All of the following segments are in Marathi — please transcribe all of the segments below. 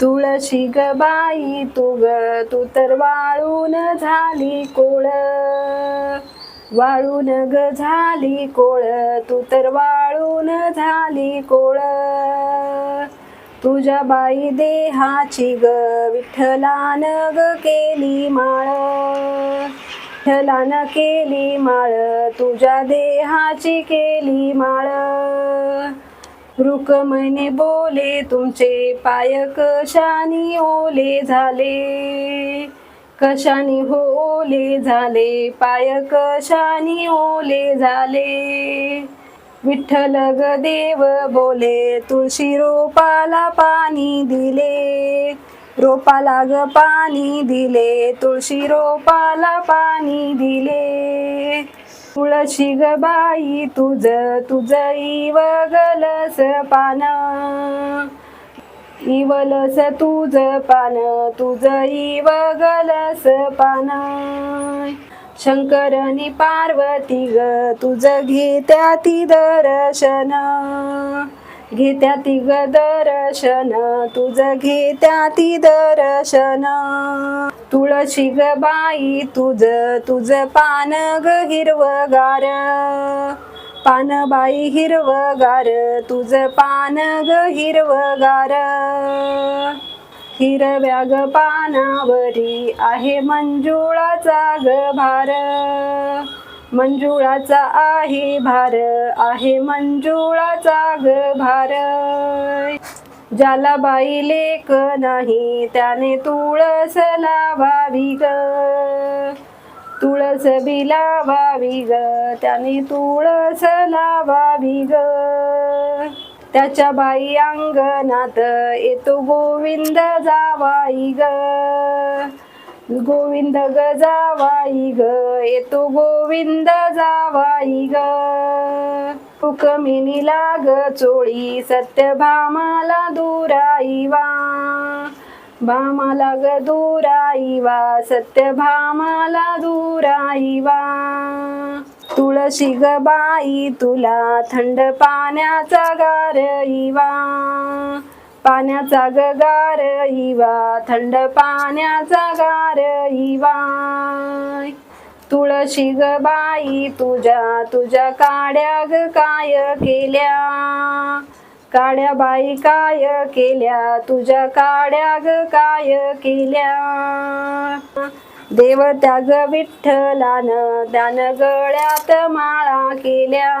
तुळशी ग बाई तू ग तू तर वाळून झाली कोळ. वाळून ग झाली कोळ तू तर वाळून झाली कोळ. तुझ्या बाई देहाची ग विठ्ठलान ग केली माळ. विठ्ठलान केली माळ तुझ्या देहाची केली माळ. रुक्मणी बोले तुमचे पाय कशानी ओले झाले? कशानी हो ओले झाले? पाय कशानी ओले झाले? विठ्ठल ग देव बोले तुळशी रोपाला पाणी दिले. रोपाला ग पाणी दिले तुळशी रोपाला पाणी दिले. तुळशी ग बाई तुझ तुझ इवगलस पान. इवलस तुझ पान तुझ इवगलस पान. शंकरनी पार्वती ग तुझ घेत्या ती दर्शन. घेत्या ती ग दर्शन तुझ घेत्या ती दर्शन. तुळशी ग बाई तुझ तुझ पान ग हिरवगार. पान बाई हिरवगार तुझ पान ग हिरवगार. हिरव्या ग पानावरी आहे मंजुळाचा ग भार मंजुळाचा आहे भार आहे मंजुळाचा ग भार. ज्याला बाई लेक नाही त्याने तुळस लावावी ग. तुळस बी लावावी ग त्याने तुळस लावावी ग. त्याच्या बाई अंगणात येतो गोविंद जावाई ग. गोविंद ग जावाई ग. येतो गोविंद जावाई ग. रुक्मिणी लाग चोळी सत्यभामाला दुराईवा. भामाला ग दुराईवा सत्यभामाला दुराईवा. तुळशी ग बाई तुला थंड पाण्याचा गारईवा. पाण्याचा ग गार इवा थंड पाण्याचा गार इवा. तुळशी ग बाई तुझ्या तुझ्या काड्या ग काय केल्या? काड्या बाई काय केल्या? तुझ्या काड्या ग काय केल्या? देव त्याग विठ्ठलान त्यानं गळ्यात माळा केल्या.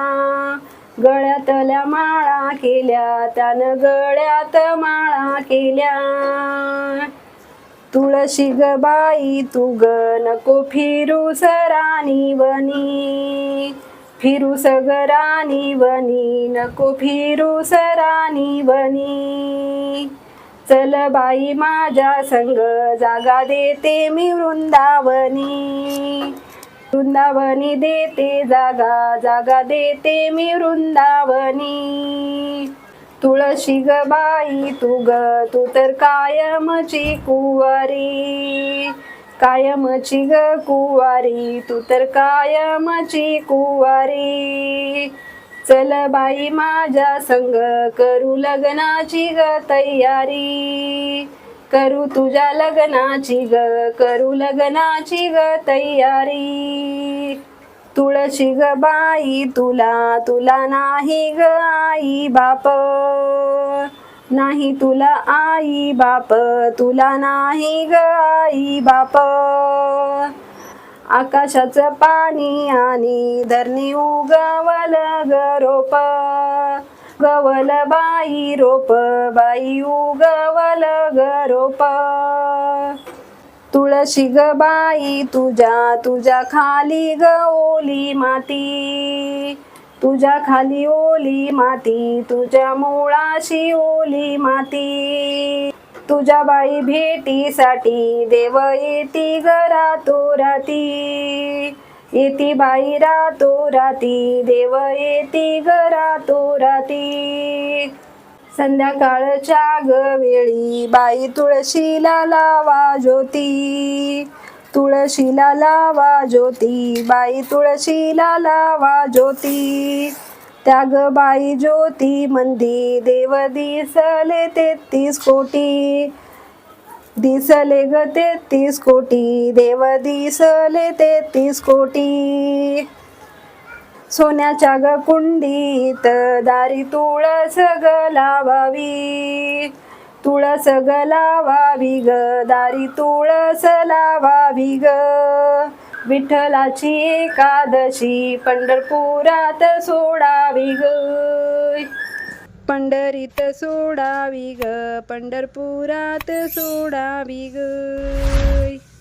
गळ्यातल्या माळा केल्या त्यानं गळ्यात माळा केल्या. तुळशी ग बाई तू ग नको फिरू सरानी वनी. फिरू सगरानी वनी नको फिरू सरानी वनी. चल बाई माझ्या संग जागा देते मी वृंदावनी. वृंदावनी देते जागा जागा देते मी वृंदावनी. तुळशी ग बाई तू ग तू तर कायमची कुवारी. कायमची ग कुवारी तू तर कायमची कुवारी. चल बाई माझ्या संग करू लग्नाची ग तयारी. करू तुझ्या लग्नाची ग करू लग्नाची ग तयारी. तुळशी ग बाई तुला तुला नाही ग आई बाप. नाही तुला आई बाप तुला नाही ग आई बाप. आकाशाचं पाणी आणि धरणी उगवल ग रोप. गवल बाई रोप बाई उगवल ग रोप. तुळशी ग बाई तुझ्या तुझ्या खाली ग ओली माती. तुझ्या खाली ओली माती तुझ्या मुळाशी ओली माती. तुझ्या बाई भेटीसाठी देव येती घरा तो राती येती बाई रातो राती देव येती ग रातो राती संध्याकाळच्या ग वेळी बाई तुळशीला लावा ज्योती. तुळशीला लावा ज्योती बाई तुळशीला लावा ज्योती. त्याग बाई ज्योती मंदी देव दिसले तेहतीस कोटी. दिसले ग तेहतीस कोटी देव दिसले तेहतीस कोटी. सोन्याच्या ग कुंडीत दारी तुळस ग लावावी. तुळस ग लावावी ग दारी तुळस लावावी ग. विठ्ठलाची एकादशी पंढरपुरात सोडावी ग. पंढरीत सोडावी ग पंढरपुरात सोडावी ग